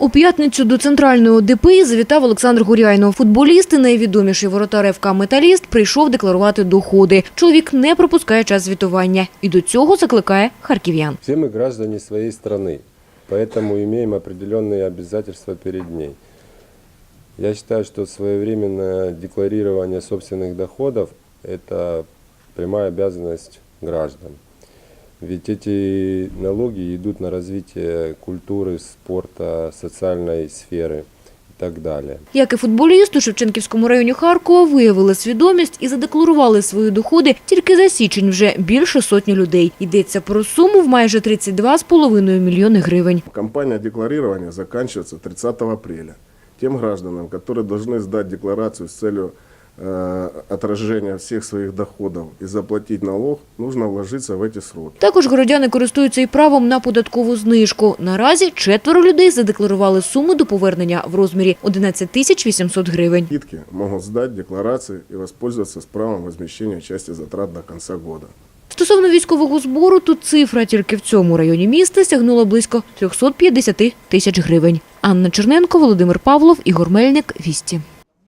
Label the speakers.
Speaker 1: У п'ятницю до центрального ДПІ завітав Олександр Гуряйнов. Футболіст і найвідоміший воротар ФК «Металіст» прийшов декларувати доходи. Чоловік не пропускає час звітування і до цього закликає харків'ян.
Speaker 2: Все мы граждане своей страны, поэтому имеем определенные обязательства перед ней. Я считаю, что своевременное декларирование собственных доходов – это прямая обязанность граждан. Ведь эти налоги идут на развитие культуры, спорта, социальной сферы и так далее.
Speaker 1: Як і футболіст у Шевченківському районі Харкова виявили свідомість і задекларували свої доходи тільки за січень вже більше сотні людей. Йдеться про суму в майже 32,5 мільйони гривень.
Speaker 3: Кампания декларирования заканчивается 30 апреля. Тем гражданам, которые должны сдать декларацию с целью э, отражения всех своих доходов и заплатить налог, нужно вложиться в эти сроки.
Speaker 1: Також городяни користуються і правом на податкову знижку. Наразі четверо людей задекларували суми до повернення в розмірі 11 тисяч 800 гривень.
Speaker 3: Скидки могут сдать декларации и воспользоваться с правом возмещения части затрат до конца года.
Speaker 1: Стосовно військового збору, тут цифра тільки в цьому районі міста сягнула близько 350 тисяч гривень. Анна Черненко, Володимир Павлов, Ігор Мельник, Вісті.